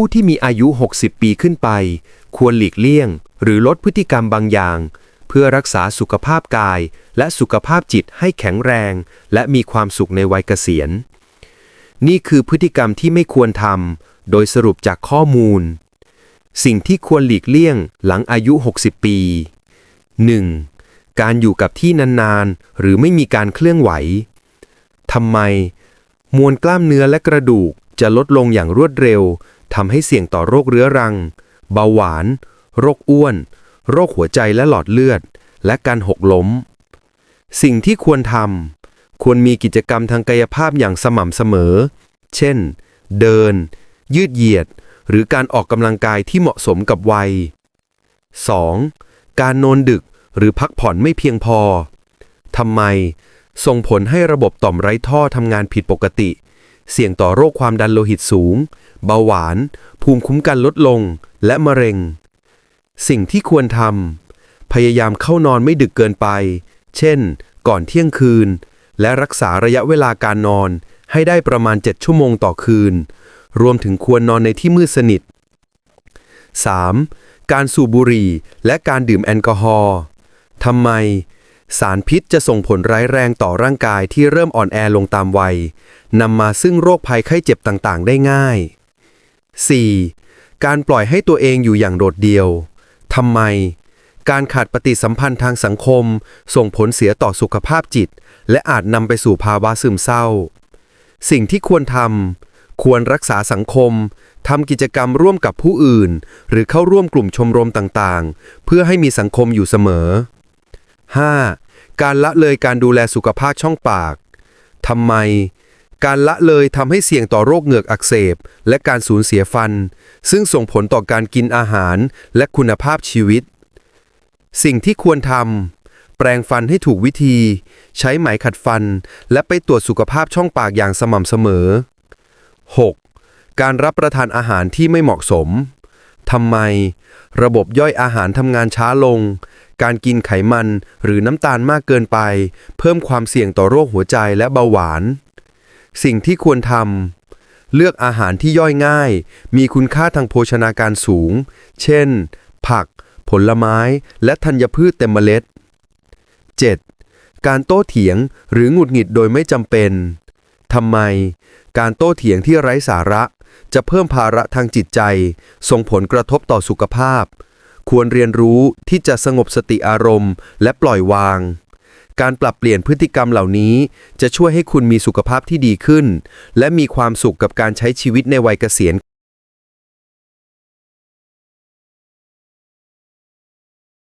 ผู้ที่มีอายุ 60 ปีขึ้นไป ควรหลีกเลี่ยง หรือลดพฤติกรรมบางอย่าง เพื่อรักษาสุขภาพกาย และสุขภาพจิตให้แข็งแรง และมีความสุขในวัยเกษียณ นี่คือพฤติกรรมที่ไม่ควรทำโดยสรุปจากข้อมูล สิ่งที่ควรหลีกเลี่ยงหลังอายุ 60 ปี 1. การอยู่กับที่นานๆ หรือไม่มีการเคลื่อนไหวทำไม มวลกล้ามเนื้อและกระดูกจะลดลงอย่างรวดเร็ว ทำให้เสี่ยงต่อโรคเรื้อรัง เบาหวาน โรคอ้วน โรคหัวใจและหลอดเลือด และการหกล้ม สิ่งที่ควรทำควรมีกิจกรรมทางกายภาพอย่างสม่ำเสมอ เช่น เดิน ยืดเหยียด หรือการออกกำลังกายที่เหมาะสมกับวัย 2. การนอนดึกหรือพักผ่อนไม่เพียงพอทำไม ส่งผลให้ระบบต่อมไร้ท่อทำงานผิดปกติ เสี่ยงต่อโรคความดันโลหิตสูง เบาหวาน ภูมิคุ้มกันลดลง และมะเร็ง สิ่งที่ควรทำพยายามเข้านอนไม่ดึกเกินไป เช่น ก่อนเที่ยงคืน และรักษาระยะเวลาการนอนให้ได้ประมาณ 7 ชั่วโมงต่อคืน รวมถึงควรนอนในที่มืดสนิท 3. การสูบบุหรี่และการดื่มแอลกอฮอล์ทำไม สารพิษจะส่งผลร้ายแรงต่อร่างกายที่เริ่มอ่อนแอลงตามวัยนำมาซึ่งโรคภัยไข้เจ็บต่างๆ ได้ง่าย 4. การปล่อยให้ตัวเองอยู่อย่างโดดเดี่ยวทำไม การขาดปฏิสัมพันธ์ทางสังคม ส่งผลเสียต่อสุขภาพจิต และอาจนำไปสู่ภาวะซึมเศร้า สิ่งที่ควรทำควรรักษาสังคมทำกิจกรรมร่วมกับผู้อื่น หรือเข้าร่วมกลุ่มชมรมต่างๆ เพื่อให้มีสังคมอยู่เสมอ 5. การละเลยการดูแลสุขภาพช่องปากทำไม การละเลยทำให้เสี่ยงต่อโรคเหงือกอักเสบ และการสูญเสียฟัน ซึ่งส่งผลต่อการกินอาหารและคุณภาพชีวิต สิ่งที่ควรทำแปรงฟันให้ถูกวิธี ใช้ไหมขัดฟัน และไปตรวจสุขภาพช่องปากอย่างสม่ำเสมอ 6. การรับประทานอาหารที่ไม่เหมาะสม ทำไม ระบบย่อยอาหารทำงานช้าลง การกินไขมันหรือน้ำตาลมากเกินไป เพิ่มความเสี่ยงต่อโรคหัวใจและเบาหวาน สิ่งที่ควรทำเลือกอาหารที่ย่อยง่าย มีคุณค่าทางโภชนาการสูง เช่น ผัก ผลไม้ และธัญพืชเต็มเมล็ด 7. การโต้เถียงหรือหงุดหงิดโดยไม่จำเป็นทำไม การโต้เถียงที่ไร้สาระ จะเพิ่มภาระทางจิตใจ ส่งผลกระทบต่อสุขภาพ ควรเรียนรู้ที่จะสงบสติอารมณ์ และปล่อยวาง การปรับเปลี่ยนพฤติกรรมเหล่านี้ จะช่วยให้คุณมีสุขภาพที่ดีขึ้น และมีความสุขกับการใช้ชีวิตในวัยเกษียณ